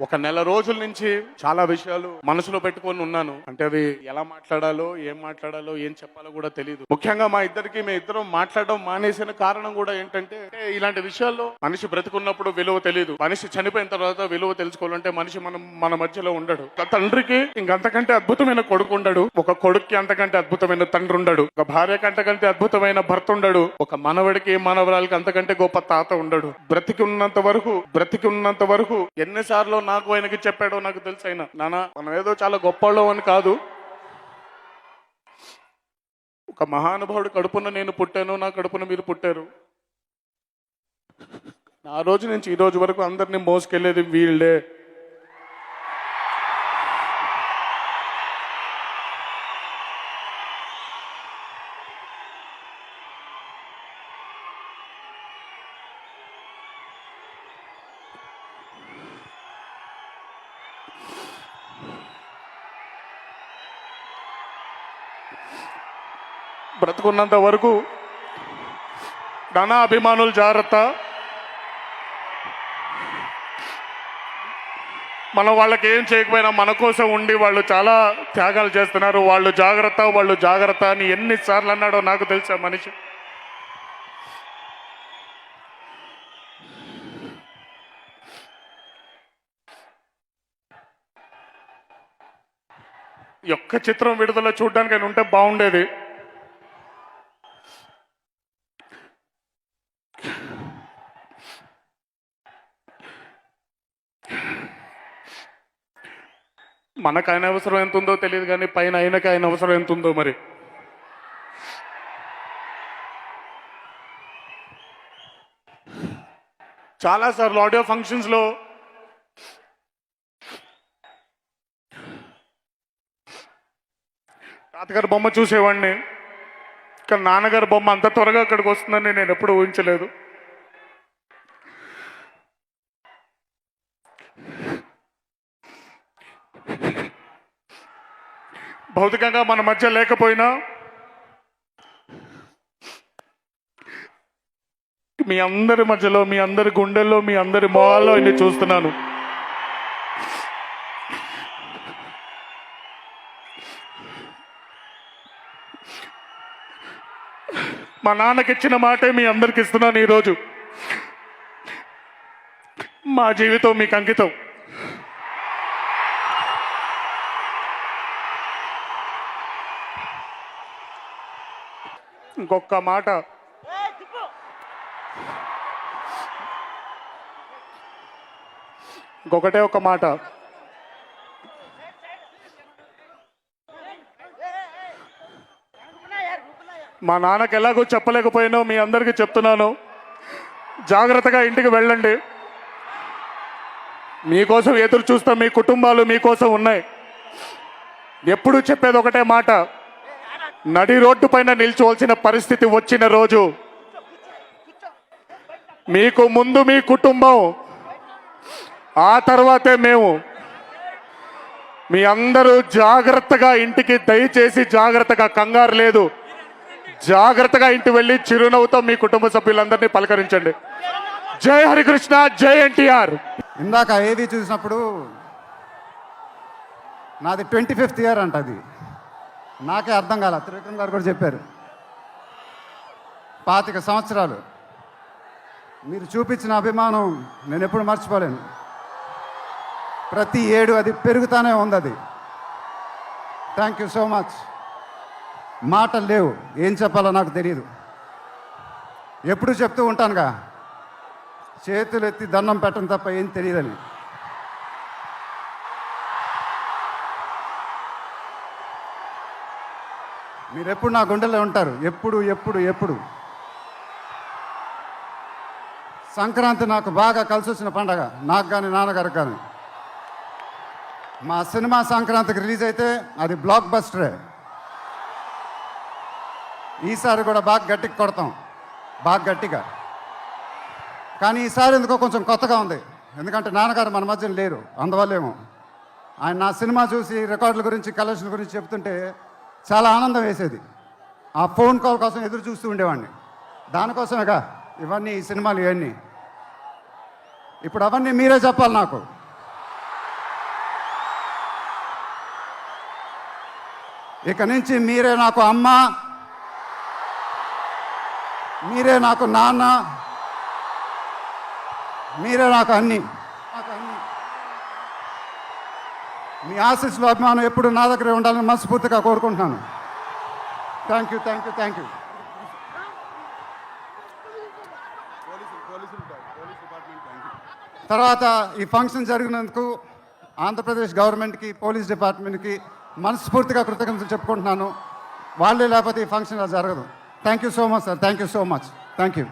ఒక నెల రోజుల నుంచి చాలా విషయాలు మనసులో పెట్టుకొని ఉన్నాను. అంటే అవి ఎలా మాట్లాడాలో ఏం మాట్లాడాలో ఏం చెప్పాలో కూడా తెలియదు ముఖ్యంగా మా ఇద్దరికి మేము ఇద్దరం మాట్లాడడం మానేసిన కారణం కూడా ఏంటంటే ఇలాంటి విషయాల్లో మనిషి బ్రతుకున్నప్పుడు విలువ తెలియదు మనిషి చనిపోయిన తర్వాత విలువ తెలుసుకోవాలంటే మనిషి మనం మన మధ్యలో ఉండడు. తండ్రికి ఇంకంతకంటే అద్భుతమైన కొడుకు ఉండడు. ఒక కొడుక్కి అంతకంటే అద్భుతమైన తండ్రి ఉండడు. ఒక భార్య అంతకంటే అద్భుతమైన భర్త ఉండడు. ఒక మనవడికి మనవరాలకి అంతకంటే గొప్ప తాత ఉండడు. బ్రతికి ఉన్నంత వరకు బ్రతికి ఉన్నంత వరకు ఎన్నిసార్లు నాకు ఆయనకి చెప్పాడో నాకు తెలుసు ఆయన. నాన్న మనం ఏదో చాలా గొప్పవాళ్ళం అని కాదు. ఒక మహానుభావుడు కడుపున నేను పుట్టాను నా కడుపున మీరు పుట్టారు. ఆ రోజు నుంచి ఈ రోజు వరకు అందరినీ మోసుకెళ్ళేది వీళ్ళే. బ్రతుకున్నంత వరకు ధన అభిమానులు జాగ్రత్త. మనం వాళ్ళకి ఏం చేయకపోయినా మన కోసం ఉండి వాళ్ళు చాలా త్యాగాలు చేస్తున్నారు. వాళ్ళు జాగ్రత్త వాళ్ళు జాగ్రత్త అని ఎన్నిసార్లు అన్నాడో నాకు తెలుసా మనిషి. యొక్క ఒక్క చిత్రం విడుదల చూడడానికి ఆయన ఉంటే బాగుండేది. మనకు ఆయన అవసరం ఎంత ఉందో తెలియదు కానీ పైన ఆయనకి ఆయన అవసరం ఎంత ఉందో మరి. చాలాసార్లు ఆడియో ఫంక్షన్స్లో తాతగారి బొమ్మ చూసేవాడిని. కానీ నాన్నగారి బొమ్మ అంత త్వరగా అక్కడికి వస్తుందని నేను ఎప్పుడు ఊహించలేదు. భౌతికంగా మన మధ్య లేకపోయినా మీ అందరి మధ్యలో మీ అందరి గుండెల్లో మీ అందరి మొహాల్లో నేను చూస్తున్నాను. మా నాన్నకి ఇచ్చిన మాటే మీ అందరికి ఇస్తున్నాను ఈరోజు. మా జీవితం మీకు అంకితం. ఇంకొక మాట. ఇంకొకటే ఒక మాట. మా నాన్నకి ఎలాగో చెప్పలేకపోయానో మీ అందరికీ చెప్తున్నాను. జాగ్రత్తగా ఇంటికి వెళ్ళండి. మీకోసం ఎదురు చూస్తాం మీ కుటుంబాలు మీకోసం ఉన్నాయి. ఎప్పుడు చెప్పేది ఒకటే మాట నడి రోడ్డు పైన నిల్చోవలసిన పరిస్థితి వచ్చిన రోజు మీకు ముందు మీ కుటుంబం ఆ తర్వాతే మేము. మీ అందరూ జాగ్రత్తగా ఇంటికి దయచేసి జాగ్రత్తగా కంగారు లేదు. జాగ్రత్తగా ఇంటి వెళ్ళి చిరునవ్వుతో మీ కుటుంబ సభ్యులందరినీ పలకరించండి. జై హరికృష్ణ జై ఎన్టీఆర్. ఇందాక ఏది చూసినప్పుడు నాది ట్వంటీ ఫిఫ్త్ ఇయర్ అంట అది. నాకే అర్థం కాల త్రివిక్రమ్ గారు కూడా చెప్పారు. పాతిక సంవత్సరాలు. మీరు చూపించిన అభిమానం నేను ఎప్పుడు మర్చిపోలేను. ప్రతి ఏడు అది పెరుగుతానే ఉంది అది. థ్యాంక్ యూ సో మచ్ మాటలు లేవు. ఏం చెప్పాలో నాకు తెలియదు ఎప్పుడు చెప్తూ ఉంటానుగా. చేతులు ఎత్తి దండం పెట్టడం తప్ప ఏం తెలియదని మీరు ఎప్పుడు నా గుండెలో ఉంటారు? ఎప్పుడు ఎప్పుడు ఎప్పుడు? సంక్రాంతి నాకు బాగా కలిసి వచ్చిన పండగ. నాకు కానీ నాన్నగారికి కానీ మా సినిమా సంక్రాంతికి రిలీజ్ అయితే అది బ్లాక్ బస్టరే ఈసారి కూడా బాగా గట్టిగా కొడతాం. బాగా గట్టిగా. కానీ ఈసారి ఎందుకో కొంచెం కొత్తగా ఉంది. ఎందుకంటే నాన్నగారు మన మధ్యన లేరు. అందువల్లేమో. ఆయన నా సినిమా చూసి రికార్డుల గురించి కలెక్షన్ గురించి చెప్తుంటే చాలా ఆనందం వేసేది. ఆ ఫోన్ కాల్ కోసం ఎదురు చూస్తూ ఉండేవాడిని. దానికోసమేగా ఇవన్నీ ఈ సినిమాలు ఇవన్నీ. ఇప్పుడు అవన్నీ మీరే చెప్పాలి నాకు. ఇక నుంచి మీరే నాకు అమ్మ మీరే నాకు నాన్న. మీరే నాకు అన్ని. నాకు అన్ని మీ ఆశీస్సులు అభిమానం ఎప్పుడు నా దగ్గరే ఉండాలని మనస్ఫూర్తిగా కోరుకుంటున్నాను. Thank you thank you thank you తర్వాత ఈ ఫంక్షన్ జరిగినందుకు ఆంధ్రప్రదేశ్ గవర్నమెంట్కి పోలీస్ డిపార్ట్మెంట్కి మనస్ఫూర్తిగా కృతజ్ఞతలు చెప్పుకుంటున్నాను. వాళ్ళే లేకపోతే ఈ ఫంక్షన్ అలా జరగదు. thank you so much, sir. Thank you so much. Thank you.